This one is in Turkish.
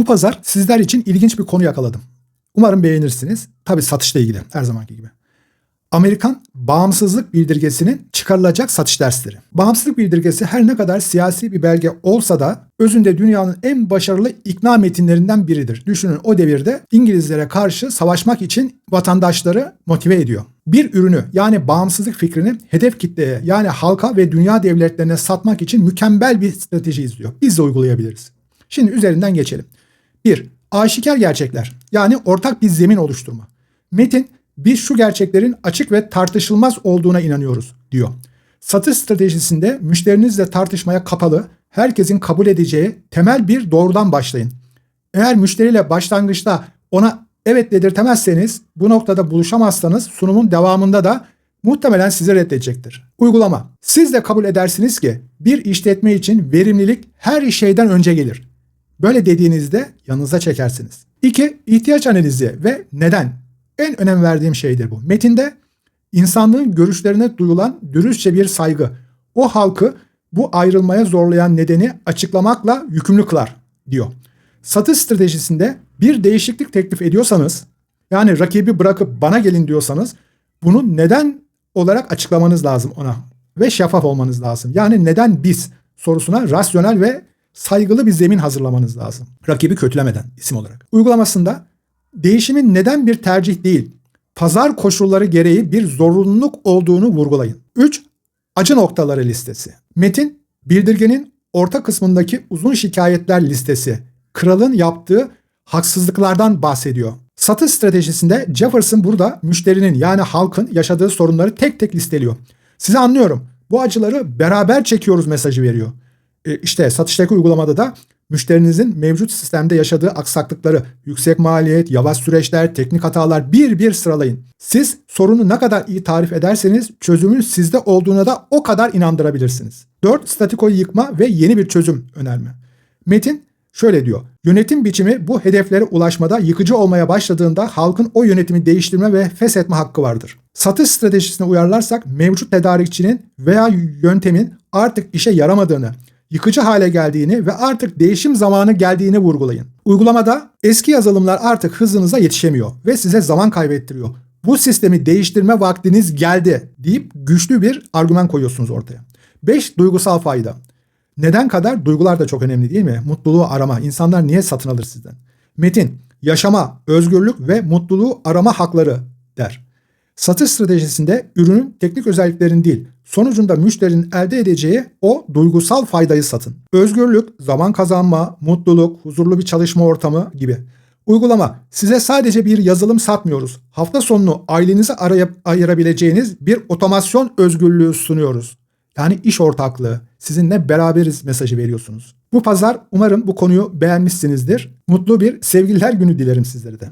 Bu pazar sizler için ilginç bir konu yakaladım. Umarım beğenirsiniz. Tabii satışla ilgili her zamanki gibi. Amerikan bağımsızlık bildirgesinin çıkarılacak satış dersleri. Bağımsızlık bildirgesi her ne kadar siyasi bir belge olsa da özünde dünyanın en başarılı ikna metinlerinden biridir. Düşünün o devirde İngilizlere karşı savaşmak için vatandaşları motive ediyor. Bir ürünü yani bağımsızlık fikrini hedef kitleye yani halka ve dünya devletlerine satmak için mükemmel bir strateji izliyor. Biz de uygulayabiliriz. Şimdi üzerinden geçelim. 1. Aşikar gerçekler yani ortak bir zemin oluşturma. Metin biz şu gerçeklerin açık ve tartışılmaz olduğuna inanıyoruz diyor. Satış stratejisinde müşterinizle tartışmaya kapalı, herkesin kabul edeceği temel bir doğrudan başlayın. Eğer müşteriyle başlangıçta ona evet dedirtemezseniz, bu noktada buluşamazsanız sunumun devamında da muhtemelen sizi reddedecektir. Uygulama. Siz de kabul edersiniz ki bir işletme için verimlilik her şeyden önce gelir. Böyle dediğinizde yanınıza çekersiniz. 2. İhtiyaç analizi ve neden? En önem verdiğim şeydir bu. Metinde insanlığın görüşlerine duyulan dürüstçe bir saygı. O halkı bu ayrılmaya zorlayan nedeni açıklamakla yükümlü kılar diyor. Satış stratejisinde bir değişiklik teklif ediyorsanız yani rakibi bırakıp bana gelin diyorsanız bunu neden olarak açıklamanız lazım ona ve şeffaf olmanız lazım. Yani neden biz sorusuna rasyonel ve saygılı bir zemin hazırlamanız lazım. Rakibi kötülemeden isim olarak. Uygulamasında değişimin neden bir tercih değil, pazar koşulları gereği bir zorunluluk olduğunu vurgulayın. 3. Acı noktaları listesi. Metin, bildirgenin orta kısmındaki uzun şikayetler listesi, kralın yaptığı haksızlıklardan bahsediyor. Satış stratejisinde Jefferson burada müşterinin yani halkın yaşadığı sorunları tek tek listeliyor. Size anlıyorum. Bu acıları beraber çekiyoruz mesajı veriyor. E işte satıştaki uygulamada da müşterinizin mevcut sistemde yaşadığı aksaklıkları, yüksek maliyet, yavaş süreçler, teknik hatalar bir bir sıralayın. Siz sorunu ne kadar iyi tarif ederseniz çözümün sizde olduğuna da o kadar inandırabilirsiniz. 4. Statikoyu yıkma ve yeni bir çözüm önerme. Metin şöyle diyor. Yönetim biçimi bu hedeflere ulaşmada yıkıcı olmaya başladığında halkın o yönetimi değiştirme ve feshetme hakkı vardır. Satış stratejisine uyarlarsak mevcut tedarikçinin veya yöntemin artık işe yaramadığını, yıkıcı hale geldiğini ve artık değişim zamanı geldiğini vurgulayın. Uygulamada eski yazılımlar artık hızınıza yetişemiyor ve size zaman kaybettiriyor. Bu sistemi değiştirme vaktiniz geldi deyip güçlü bir argüman koyuyorsunuz ortaya. 5. Duygusal fayda. Neden kadar duygular da çok önemli değil mi? Mutluluğu arama. İnsanlar niye satın alır sizden? Metin, yaşama, özgürlük ve mutluluğu arama hakları der. Satış stratejisinde ürünün teknik özelliklerini değil, sonucunda müşterinin elde edeceği o duygusal faydayı satın. Özgürlük, zaman kazanma, mutluluk, huzurlu bir çalışma ortamı gibi. Uygulama, size sadece bir yazılım satmıyoruz. Hafta sonunu ailenizi arayıp ayırabileceğiniz bir otomasyon özgürlüğü sunuyoruz. Yani iş ortaklığı, sizinle beraberiz mesajı veriyorsunuz. Bu pazar umarım bu konuyu beğenmişsinizdir. Mutlu bir sevgililer günü dilerim sizlere de.